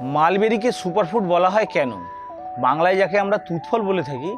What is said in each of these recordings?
মালবেরিকে superfood বলা হয় কেন? বাংলায় যাকে আমরা তুতফল বলে থাকি,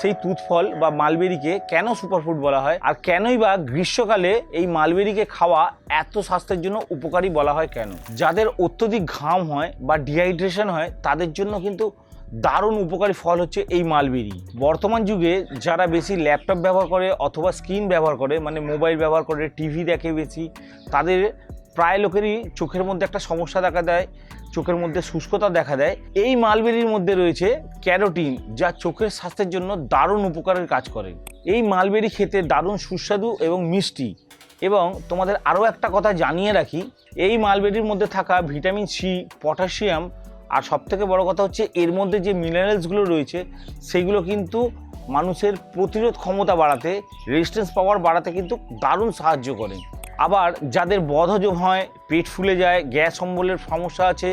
সেই তুতফল বা মালবেরিকে কেন সুপারফুড বলা হয়? আর কেনই বা গ্রীষ্মকালে এই মালবেরিকে খাওয়া এত স্বাস্থ্যের জন্য উপকারী বলা হয় কেন? যাদের অত্যধিক ঘাম হয় বা ডিহাইড্রেশন হয়, তাদের জন্য কিন্তু দারুণ উপকারী ফল হচ্ছে এই মালবেরি। বর্তমান যুগে যারা বেশি ল্যাপটপ ব্যবহার করে অথবা স্ক্রিন ব্যবহার করে মানে মোবাইল ব্যবহার করে, টিভি দেখে বেশি, তাদের প্রায় লোকেরই চোখের মধ্যে একটা সমস্যা দেখা দেয়। চোখের মধ্যে শুষ্কতা দেখা দেয়। এই মালবেরির মধ্যে রয়েছে ক্যারোটিন, যা চোখের স্বাস্থ্যের জন্য দারুণ উপকারের কাজ করে। এই মালবেরি খেতে দারুণ সুস্বাদু এবং মিষ্টি। এবং তোমাদের আরও একটা কথা জানিয়ে রাখি, এই মালবেরির মধ্যে থাকা ভিটামিন সি, পটাশিয়াম, আর সবথেকে বড় কথা হচ্ছে এর মধ্যে যে মিনারেলসগুলো রয়েছে, সেগুলো কিন্তু মানুষের প্রতিরোধ ক্ষমতা বাড়াতে রেজিস্ট্যান্স পাওয়ার বাড়াতে কিন্তু দারুণ সাহায্য করে। আবার যাদের বদহজম হয়, পেট ফুলে যায়, গ্যাস অম্বলের সমস্যা আছে,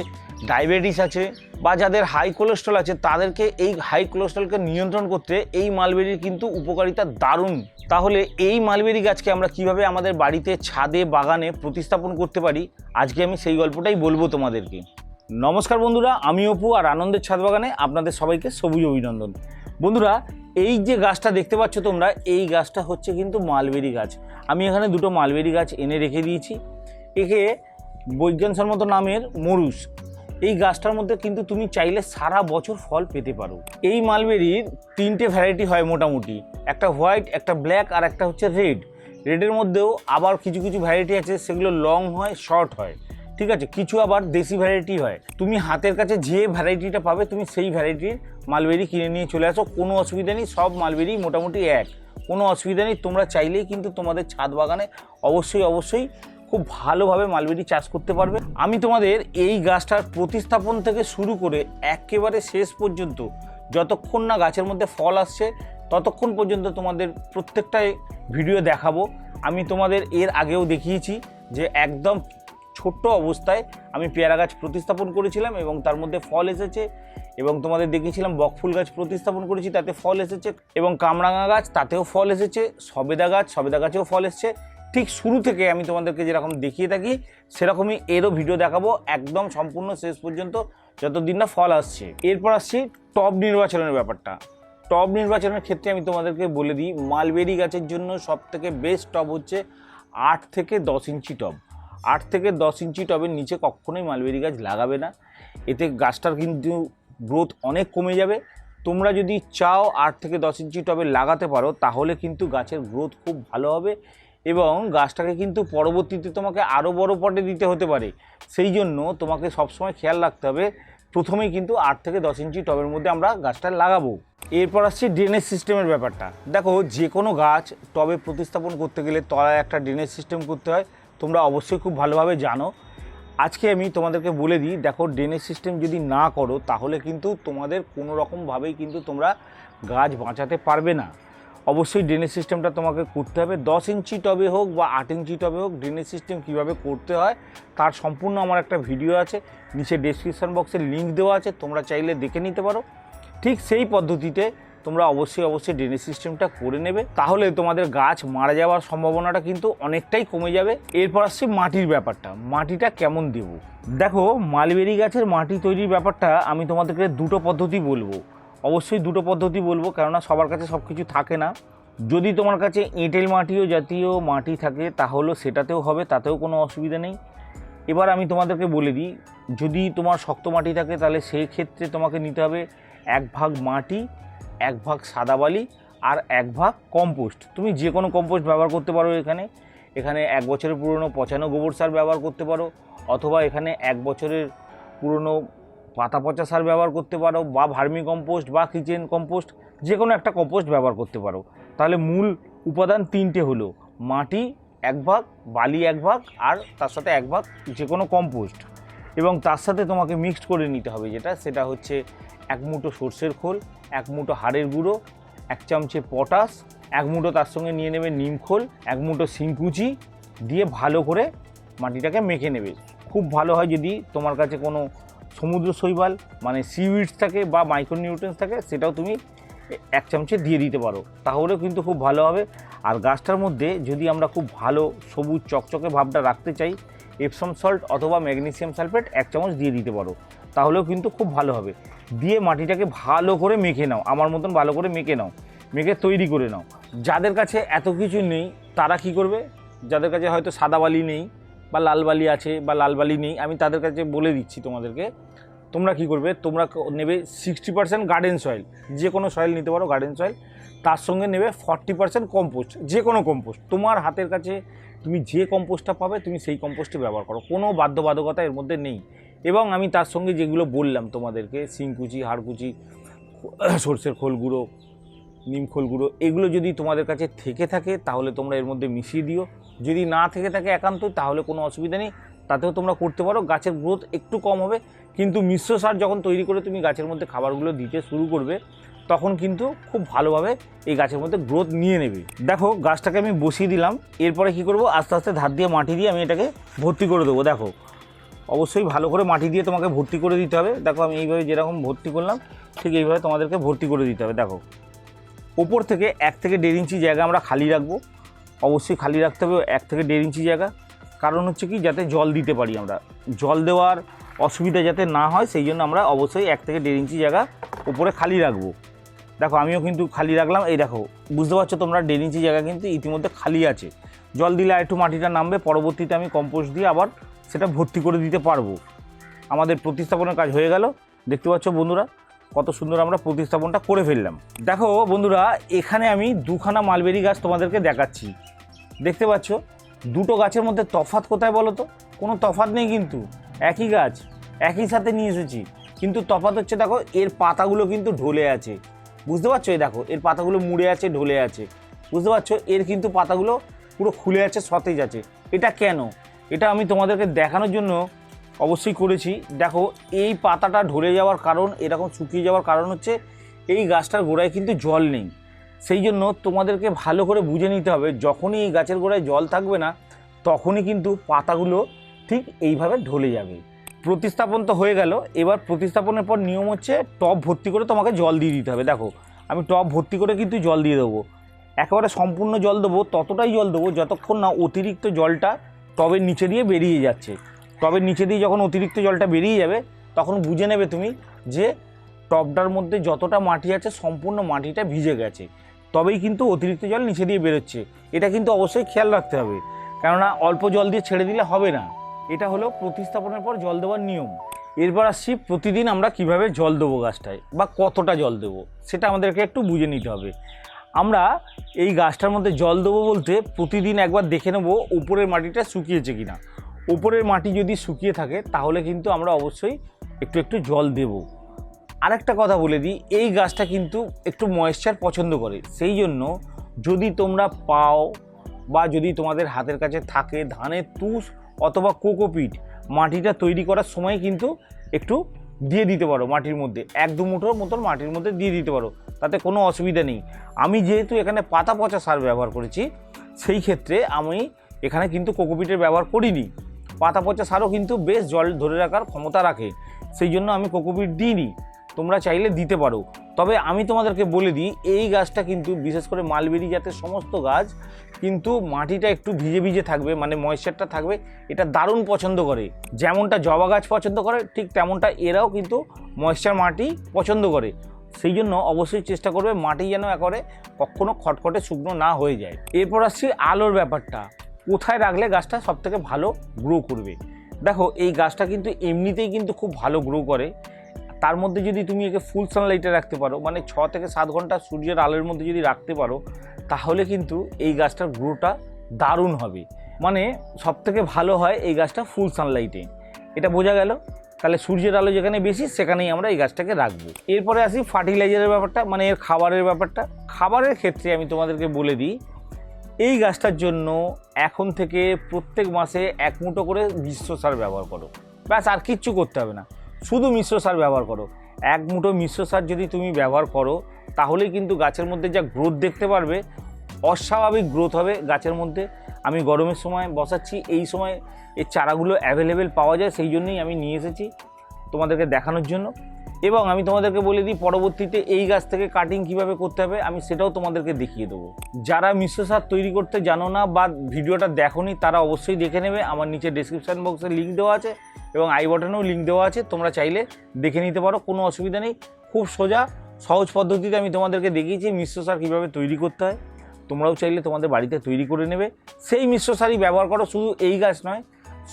ডায়াবেটিস আছে বা যাদের হাই কোলেস্ট্রল আছে, তাদেরকে এই হাই কোলেস্ট্রলকে নিয়ন্ত্রণ করতে এই মালবেরির কিন্তু উপকারিতা দারুণ। তাহলে এই মালবেরি গাছকে আমরা কীভাবে আমাদের বাড়িতে ছাদে, বাগানে প্রতিস্থাপন করতে পারি? আজকে আমি সেই গল্পটাই বলব তোমাদেরকে। নমস্কার বন্ধুরা, আমি অপু আর আনন্দের ছাদ বাগানে আপনাদের সবাইকে সবুজ অভিনন্দন। বন্ধুরা, এই যে গাছটা দেখতে পাচ্ছ তোমরা, এই গাছটা হচ্ছে কিন্তু মালবেরি গাছ। আমি এখানে দুটো মালবেরি গাছ এনে রেখে দিয়েছি। একে বৈজ্ঞানসম্মত নামের মরুস এই গাছটার মধ্যে কিন্তু তুমি চাইলে সারা বছর ফল পেতে পারো। এই মালবেরির তিনটে ভ্যারাইটি হয় মোটামুটি। একটা হোয়াইট একটা ব্ল্যাক আর একটা হচ্ছে রেড রেডের মধ্যেও আবার কিছু কিছু ভ্যারাইটি আছে, সেগুলো লং হয় শর্ট হয়। ঠিক আছে, কিছু আবার দেশি ভ্যারাইটি হয়। তুমি হাতের কাছে যে ভ্যারাইটিটা পাবে, তুমি সেই ভ্যারাইটির মালবেরি কিনে নিয়ে চলে আসো। কোনো অসুবিধা নেই, সব মালবেরি মোটামুটি এক। কোনো অসুবিধা নেই, তোমরা চাইলেই কিন্তু তোমাদের ছাদ বাগানে অবশ্যই অবশ্যই খুব ভালোভাবে মালবেরি চাষ করতে পারবে। আমি তোমাদের এই গাছটার প্রতিস্থাপন থেকে শুরু করে একেবারে শেষ পর্যন্ত, যতক্ষণ না গাছের মধ্যে ফল আসছে, ততক্ষণ পর্যন্ত তোমাদের প্রত্যেকটাই ভিডিও দেখাবো। আমি তোমাদের এর আগেও দেখিয়েছি যে একদম ছোট্ট অবস্থায় আমি পেয়ারা গাছ প্রতিস্থাপন করেছিলাম এবং তার মধ্যে ফল এসেছে এবং তোমাদের দেখিয়েছিলাম বকফুল গাছ প্রতিস্থাপন করেছি, তাতে ফল এসেছে এবং কামরাঙা গাছ, তাতেও ফল এসেছে, সবেদা গাছ, সবেদা গাছেও ফল এসেছে। ঠিক শুরু থেকে আমি তোমাদেরকে যেরকম দেখিয়ে থাকি, সেরকমই এরও ভিডিও দেখাবো, একদম সম্পূর্ণ শেষ পর্যন্ত, যতদিন না ফল আসছে। এরপর আসছি টব নির্বাচনের ব্যাপারটা। টব নির্বাচনের ক্ষেত্রে আমি তোমাদেরকে বলে দিই, মালবেরি গাছের জন্য সব থেকে বেস্ট টব হচ্ছে আট থেকে দশ ইঞ্চি টব। আট থেকে দশ ইঞ্চি টবের নিচে কখনোই মালবেরি গাছ লাগাবে না। এতে গাছটার কিন্তু গ্রোথ অনেক কমে যাবে। তোমরা যদি চাও আট থেকে দশ ইঞ্চি টবে লাগাতে পারো, তাহলে কিন্তু গাছের গ্রোথ খুব ভালো হবে এবং গাছটাকে কিন্তু পরবর্তীতে তোমাকে আরও বড় পটে দিতে হতে পারে। সেই জন্য তোমাকে সবসময় খেয়াল রাখতে হবে, প্রথমেই কিন্তু আট থেকে দশ ইঞ্চি টবের মধ্যে আমরা গাছটা লাগাবো। এরপর আসছে ড্রেনেজ সিস্টেমের ব্যাপারটা। দেখো যে কোনো গাছ টবে প্রতিস্থাপন করতে গেলে তলায় একটা ড্রেনেজ সিস্টেম করতে হয়। তোমরা অবশ্যই খুব ভালোভাবে জানো। আজকে আমি তোমাদেরকে বলে দিই, দেখো ড্রেনেজ সিস্টেম যদি না করো, তাহলে কিন্তু তোমাদের কোনো রকমভাবেই কিন্তু তোমরা গাছ বাঁচাতে পারবে না। অবশ্যই ড্রেনেজ সিস্টেমটা তোমাকে করতে হবে। দশ ইঞ্চি টবে হোক বা আট ইঞ্চি টবে হোক ড্রেনেজ সিস্টেম কীভাবে করতে হয়, তার সম্পূর্ণ আমার একটা ভিডিও আছে। নিচে ডেসক্রিপশন বক্সে লিঙ্ক দেওয়া আছে, তোমরা চাইলে দেখে নিতে পারো। ঠিক সেই পদ্ধতিতে তোমরা অবশ্যই অবশ্যই ড্রেনেজ সিস্টেমটা করে নেবে। তাহলে তোমাদের গাছ মারা যাওয়ার সম্ভাবনাটা কিন্তু অনেকটাই কমে যাবে। এরপর আসছে মাটির ব্যাপারটা। মাটিটা কেমন দেব? দেখো, মালবেরি গাছের মাটি তৈরির ব্যাপারটা আমি তোমাদেরকে দুটো পদ্ধতি বলব। অবশ্যই দুটো পদ্ধতি বলব, কেননা সবার কাছে সব কিছু থাকে না। যদি তোমার কাছে এঁটেল মাটিও জাতীয় মাটি থাকে তাহলেও সেটাতেও হবে, তাতেও কোনো অসুবিধা নেই। এবার আমি তোমাদেরকে বলে দিই, যদি তোমার শক্ত মাটি থাকে, তাহলে সেই ক্ষেত্রে তোমাকে নিতে হবে এক ভাগ মাটি। এক ভাগ সাদা বালি আর এক ভাগ কম্পোস্ট। তুমি যে কোনো কম্পোস্ট ব্যবহার করতে পারো এখানে। এখানে এক বছরের পুরনো পচানো গোবর সার ব্যবহার করতে পারো। অথবা এখানে এক বছরের পুরনো পাতা পচা সার ব্যবহার করতে পারো বা ভার্মি কম্পোস্ট বা কিচেন কম্পোস্ট, যে কোনো একটা কম্পোস্ট ব্যবহার করতে পারো। তাহলে মূল উপাদান তিনটে হলো, মাটি এক ভাগ, বালি এক ভাগ আর তার সাথে এক ভাগ যে কোনো কম্পোস্ট। এবং তার সাথে তোমাকে মিক্সড করে নিতে হবে যেটা, সেটা হচ্ছে এক মুঠো সর্ষের খোল, এক মুঠো হাড়ের গুঁড়ো, এক চামচে পটাশ, এক মুঠো তার সঙ্গে নিয়ে নেবে নিম খোল, এক মুঠো শিংকুচি দিয়ে ভালো করে মাটিটাকে মেখে নেবে। খুব ভালো হয় যদি তোমার কাছে কোনো সমুদ্র শৈবাল মানে সিউইডস থাকে বা মাইক্রোনিউট্রেন্স থাকে, সেটাও তুমি এক চামচে দিয়ে দিতে পারো। তাহলেও কিন্তু খুব ভালো হবে। আর গাছটার মধ্যে যদি আমরা খুব ভালো সবুজ চকচকে ভাবটা রাখতে চাই এপসম সল্ট অথবা ম্যাগনেসিয়াম সালফেট এক চামচ দিয়ে দিতে পারো। তাহলেও কিন্তু খুব ভালো হবে। দিয়ে মাটিটাকে ভালো করে মেখে নাও। আমার মতন ভালো করে মেখে নাও। মেখে তৈরি করে নাও। যাদের কাছে এত কিছু নেই, তারা কি করবে? যাদের কাছে হয়তো সাদা বালি নেই বা লাল বালি আছে বা লাল বালি নেই, আমি তাদের কাছে বলে দিচ্ছি তোমাদেরকে, তোমরা কি করবে? তোমরা নেবে সিক্সটি পার্সেন্ট গার্ডেন সয়েল যে কোনো সয়েল নিতে পারো গার্ডেন সয়েল তার সঙ্গে নেবে ফর্টি পার্সেন্ট কম্পোস্ট যে কোনো কম্পোস্ট তোমার হাতের কাছে তুমি যে কম্পোস্টটা পাবে, তুমি সেই কম্পোস্টে ব্যবহার করো। কোনো বাধ্যবাধকতা এর মধ্যে নেই। এবং আমি তার সঙ্গে যেগুলো বললাম তোমাদেরকে শিংকুচি হাড়কুচি সর্ষের খোল গুঁড়ো, নিম খোল গুঁড়ো, এগুলো যদি তোমাদের কাছে থেকে থাকে, তাহলে তোমরা এর মধ্যে মিশিয়ে দিও। যদি না থেকে থাকে একান্ত তাহলে কোনো অসুবিধা নেই। তাতেও তোমরা করতে পারো, গাছের গ্রোথ একটু কম হবে। কিন্তু মিশ্র সার যখন তৈরি করে তুমি গাছের মধ্যে খাবারগুলো দিতে শুরু করবে তখন কিন্তু খুব ভালোভাবে এই গাছের মধ্যে গ্রোথ নিয়ে নেবে। দেখো, গাছটাকে আমি বসিয়ে দিলাম, এরপরে কি করব? আস্তে আস্তে ধার দিয়ে মাটি দিয়ে আমি এটাকে ভর্তি করে দেবো। দেখো, অবশ্যই ভালো করে মাটি দিয়ে তোমাকে ভর্তি করে দিতে হবে। দেখো, আমি এইভাবে যেরকম ভর্তি করলাম, ঠিক এইভাবে তোমাদেরকে ভর্তি করে দিতে হবে। দেখো, ওপর থেকে এক থেকে দেড় ইঞ্চি জায়গা আমরা খালি রাখব। অবশ্যই খালি রাখতে হবে এক থেকে দেড় ইঞ্চি জায়গা। কারণ হচ্ছে কি, যাতে জল দিতে পারি আমরা। জল দেওয়ার অসুবিধা যাতে না হয়, সেই জন্য আমরা অবশ্যই এক থেকে দেড় ইঞ্চি জায়গা উপরে খালি রাখব। দেখো, আমিও কিন্তু খালি রাখলাম। এই দেখো, বুঝতে পারছ তোমরা, দেড় ইঞ্চি জায়গা কিন্তু ইতিমধ্যে খালি আছে। জল দিলে আর একটু মাটিটা নামবে, পরবর্তীতে আমি কম্পোস্ট দিয়ে আবার সেটা ভর্তি করে দিতে পারব। আমাদের প্রতিস্থাপনের কাজ হয়ে গেল। দেখতে পাচ্ছ বন্ধুরা, কত সুন্দর আমরা প্রতিস্থাপনটা করে ফেললাম। দেখো বন্ধুরা, এখানে আমি দুখানা মালবেরি গাছ তোমাদেরকে দেখাচ্ছি। দেখতে পাচ্ছ, দুটো গাছের মধ্যে তফাত কোথায় বলো তো? কোনো তফাত নেই কিন্তু, একই গাছ, একই সাথে নিয়ে এসেছি। কিন্তু তফাত হচ্ছে, দেখো, এর পাতাগুলো কিন্তু ঢলে আছে। বুঝতে পারছ? এই দেখো, এর পাতাগুলো মুড়ে আছে, ঢলে আছে। বুঝতে পারছ? এর কিন্তু পাতাগুলো পুরো খুলে আছে, সতেজ আছে। এটা কেন? এটা আমি তোমাদেরকে দেখানোর জন্য অবশ্যই করেছি। দেখো, এই পাতাটা ঢলে যাওয়ার কারণ, এরকম শুকিয়ে যাওয়ার কারণ হচ্ছে, এই গাছটার গোড়ায় কিন্তু জল নেই। সেই জন্য তোমাদেরকে ভালো করে বুঝে নিতে হবে, যখনই এই গাছের গোড়ায় জল থাকবে না, তখনই কিন্তু পাতাগুলো ঠিক এইভাবে ঢলে যাবে। প্রতিস্থাপন তো হয়ে গেল। এবার প্রতিস্থাপনের পর নিয়ম হচ্ছে টব ভর্তি করে তোমাকে জল দিয়ে দিতে হবে। দেখো, আমি টব ভর্তি করে কিন্তু জল দিয়ে দেবো। একেবারে সম্পূর্ণ জল দেবো, ততটাই জল দেবো যতক্ষণ না অতিরিক্ত জলটা টবের নিচে দিয়ে বেরিয়ে যাচ্ছে। টবের নিচে দিয়ে যখন অতিরিক্ত জলটা বেরিয়ে যাবে, তখন বুঝে নেবে তুমি যে টবটার মধ্যে যতটা মাটি আছে, সম্পূর্ণ মাটিটা ভিজে গেছে। তবেই কিন্তু অতিরিক্ত জল নিচে দিয়ে বেরোচ্ছে। এটা কিন্তু অবশ্যই খেয়াল রাখতে হবে। কেননা অল্প জল দিয়ে ছেড়ে দিলে হবে না। এটা হলো প্রতিস্থাপনের পর জল দেওয়ার নিয়ম। এরপর আসছি প্রতিদিন আমরা কীভাবে জল দেবো গাছটায় বা কতটা জল দেবো, সেটা আমাদেরকে একটু বুঝে নিতে হবে। আমরা এই গাছটার মধ্যে জল দেবো বলতে প্রতিদিন একবার দেখে নেব উপরের মাটিটা শুকিয়েছে কি না উপরের মাটি যদি শুকিয়ে থাকে, তাহলে কিন্তু আমরা অবশ্যই একটু একটু জল দেব। আরেকটা কথা বলে দিই, এই গাছটা কিন্তু একটু ময়েশ্চার পছন্দ করে। সেই জন্য যদি তোমরা পাও বা যদি তোমাদের হাতের কাছে থাকে ধানের তুষ অথবা কোকোপিট মাটিটা তৈরি করার সময় কিন্তু একটু দিয়ে দিতে পারো মাটির মধ্যে। এক দু মুঠোর মতন মাটির মধ্যে দিয়ে দিতে পারো, তাতে কোনো অসুবিধা নেই। আমি যেহেতু এখানে পাতা পচা সার ব্যবহার করেছি, সেই ক্ষেত্রে আমি এখানে কিন্তু কোকোপিটের ব্যবহার করিনি। পাতা পচা সারও কিন্তু বেশ জল ধরে রাখার ক্ষমতা রাখে, সেই জন্য আমি কোকোপিট দিইনি। তোমরা চাইলে দিতে পারো। তবে আমি তোমাদেরকে বলে দিই, এই গাছটা কিন্তু বিশেষ করে মালবেরি জাতের সমস্ত গাছ কিন্তু মাটিটা একটু ভিজে ভিজে থাকবে মানে ময়েশ্চারটা থাকবে, এটা দারুণ পছন্দ করে। যেমনটা জবা গাছ পছন্দ করে, ঠিক তেমনটা এরাও কিন্তু ময়েশ্চার মাটি পছন্দ করে। সেই জন্য অবশ্যই চেষ্টা করবে মাটি যেন একবারে কখনো খটখটে শুকনো না হয়ে যায়। এরপর আসছি আলোর ব্যাপারটা। কোথায় রাখলে গাছটা সবথেকে ভালো গ্রো করবে? দেখো, এই গাছটা কিন্তু এমনিতেই কিন্তু খুব ভালো গ্রো করে। তার মধ্যে যদি তুমি একে ফুল সানলাইটে রাখতে পারো মানে ছ থেকে সাত ঘণ্টা সূর্যের আলোর মধ্যে যদি রাখতে পারো, তাহলে কিন্তু এই গাছটার গ্রোটা দারুণ হবে। মানে সবথেকে ভালো হয় এই গাছটা ফুল সানলাইটে এটা বোঝা গেল? তাহলে সূর্যের আলো যেখানে বেশি, সেখানেই আমরা এই গাছটাকে রাখব। এরপরে আসি ফার্টিলাইজারের ব্যাপারটা মানে এর খাবারের ব্যাপারটা। খাবারের ক্ষেত্রে আমি তোমাদেরকে বলে দিই, এই গাছটার জন্য এখন থেকে প্রত্যেক মাসে এক মুঠো করে মিশ্র সার ব্যবহার করো। ব্যাস, আর কিচ্ছু করতে হবে না। শুধু মিশ্র সার ব্যবহার করো। এক মুঠো মিশ্র সার যদি তুমি ব্যবহার করো, তাহলেই কিন্তু গাছের মধ্যে যা গ্রোথ দেখতে পারবে, অস্বাভাবিক গ্রোথ হবে গাছের মধ্যে। আমি গরমের সময় বসাচ্ছি, এই সময় এর চারাগুলো অ্যাভেলেবেল পাওয়া যায়, সেই জন্যই আমি নিয়ে এসেছি তোমাদেরকে দেখানোর জন্য। এবং আমি তোমাদেরকে বলে দিই, পরবর্তীতে এই গাছ থেকে কাটিং কীভাবে করতে হবে, আমি সেটাও তোমাদেরকে দেখিয়ে দেবো। যারা মিশ্র সার তৈরি করতে জানো না বা ভিডিওটা দেখোনি, তারা অবশ্যই দেখে নেবে। আমার নিচে ডেসক্রিপশান বক্সে লিঙ্ক দেওয়া আছে। এবং আই বটনেও লিঙ্ক দেওয়া আছে, তোমরা চাইলে দেখে নিতে পারো, কোনো অসুবিধা নেই। খুব সোজা, সহজ পদ্ধতিতে আমি তোমাদেরকে দেখিয়েছি মিশ্র সার কীভাবে তৈরি করতে হয়। তোমরাও চাইলে তোমাদের বাড়িতে তৈরি করে নেবে। সেই মিশ্র সারই ব্যবহার করো, শুধু এই গাছ নয়,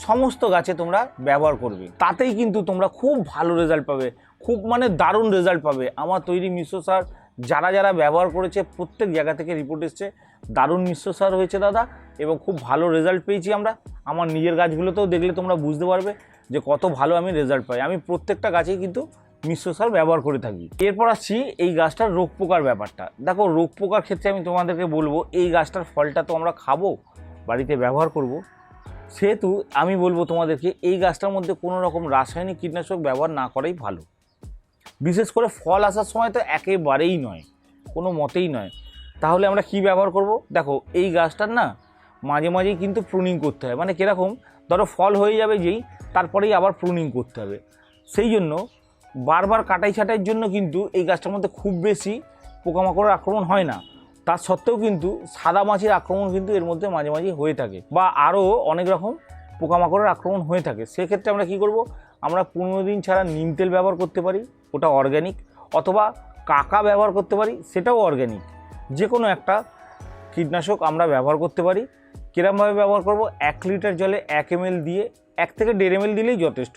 সমস্ত গাছে তোমরা ব্যবহার করবে। তাতেই কিন্তু তোমরা খুব ভালো রেজাল্ট পাবে, খুব মানে দারুণ রেজাল্ট পাবে। আমার তৈরি মিশ্র সার যারা যারা ব্যবহার করেছে, প্রত্যেক জায়গা থেকে রিপোর্ট এসছে, দারুণ মিশ্র সার হয়েছে দাদা, এবং খুব ভালো রেজাল্ট পেয়েছি আমরা। আমার নিজের গাছগুলোতেও দেখলে তোমরা বুঝতে পারবে যে কত ভালো আমি রেজাল্ট পাই। আমি প্রত্যেকটা গাছেই কিন্তু মিশ্র সার ব্যবহার করে থাকি। এরপর আসছি এই গাছটার রোগ পোকার ব্যাপারটা। দেখো, রোগ পোকার ক্ষেত্রে আমি তোমাদেরকে বলব, এই গাছটার ফলটা তো আমরা খাব, বাড়িতে ব্যবহার করব। সেহেতু আমি বলব তোমাদেরকে, এই গাছটার মধ্যে কোনো রকম রাসায়নিক কীটনাশক ব্যবহার না করাই ভালো। বিশেষ করে ফল আসার সময় তো একেবারেই নয়, কোনো মতেই নয়। তাহলে আমরা কি ব্যবহার করব? দেখো, এই গাছটার না মাঝে মাঝেই কিন্তু প্রুনিং করতে হয়। মানে কীরকম? ধরো ফল হয়ে যাবে যেই তারপরেই আবার প্রুনিং করতে হবে। সেই জন্য বারবার কাটাই ছাটাইয়ের জন্য কিন্তু এই গাছটার মধ্যে খুব বেশি পোকামাকড়ের আক্রমণ হয় না। তার সত্ত্বেও কিন্তু সাদা মাছির আক্রমণ কিন্তু এর মধ্যে মাঝে মাঝে হয়ে থাকে বা আরও অনেক রকম পোকামাকড়ের আক্রমণ হয়ে থাকে। সেক্ষেত্রে আমরা কি করব? আমরা পনেরো দিন ছাড়া নিম তেল ব্যবহার করতে পারি, ওটা অর্গ্যানিক অথবা কাকা ব্যবহার করতে পারি, সেটাও অর্গ্যানিক যে কোনো একটা কীটনাশক আমরা ব্যবহার করতে পারি। কিরমভাবে ব্যবহার করব? এক লিটার জলে এক এম দিয়ে এক থেকে দেড় এম দিলেই যথেষ্ট।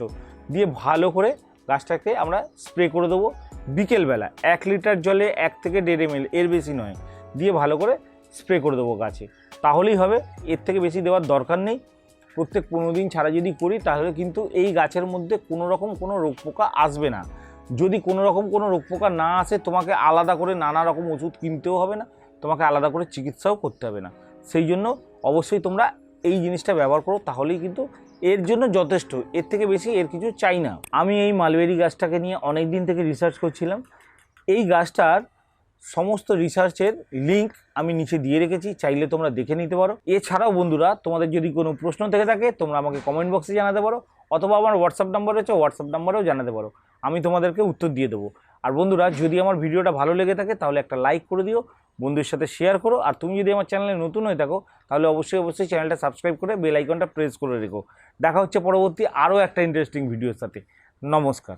দিয়ে ভালো করে গাছটাকে আমরা স্প্রে করে দেবো বিকেলবেলা। এক লিটার জলে এক থেকে দেড় এম এর বেশি নয়। দিয়ে ভালো করে স্প্রে করে দেবো গাছে। তাহলেই হবে, এর থেকে বেশি দেওয়ার দরকার নেই। প্রত্যেক পনেরো দিন ছাড়া যদি করি, তাহলে কিন্তু এই গাছের মধ্যে কোনো রকম কোনো রোগ পোকা আসবে না। যদি কোনো রকম কোনো রোগ পোকা না আসে, তোমাকে আলাদা করে নানা রকম ওষুধ কিনতেও হবে না, তোমাকে আলাদা করে চিকিৎসাও করতে হবে না। সেই জন্য অবশ্যই তোমরা এই জিনিসটা ব্যবহার করো, তাহলেই কিন্তু এর জন্য যথেষ্ট। এর থেকে বেশি এর কিছু চাই না। আমি এই মালবেরি গাছটাকে নিয়ে অনেক দিন থেকে রিসার্চ করছিলাম। এই গাছটার সমস্ত রিসার্চের লিংক আমি নিচে দিয়ে রেখেছি। চাইলে তোমরা দেখে নিতে পারো। এছাড়াও বন্ধুরা, তোমাদের যদি কোনো প্রশ্ন থেকে থাকে, তোমরা আমাকে কমেন্ট বক্সে জানাতে পারো, অথবা আমার হোয়াটসঅ্যাপ নাম্বার রয়েছে হোয়াটসঅ্যাপ নাম্বারেও জানাতে পারো। আমি তোমাদেরকে উত্তর দিয়ে দেবো। আর বন্ধুরা, যদি আমার ভিডিওটা ভালো লেগে থাকে, তাহলে একটা লাইক করে দিও, বন্ধুদের সাথে শেয়ার করো। আর তুমি যদি আমার চ্যানেলে নতুন হয়ে থাকো, তাহলে অবশ্যই অবশ্যই চ্যানেলটা সাবস্ক্রাইব করে বেল আইকনটা প্রেস করে রেখো। দেখা হচ্ছে পরবর্তী আরও একটা ইন্টারেস্টিং ভিডিওর সাথে। নমস্কার।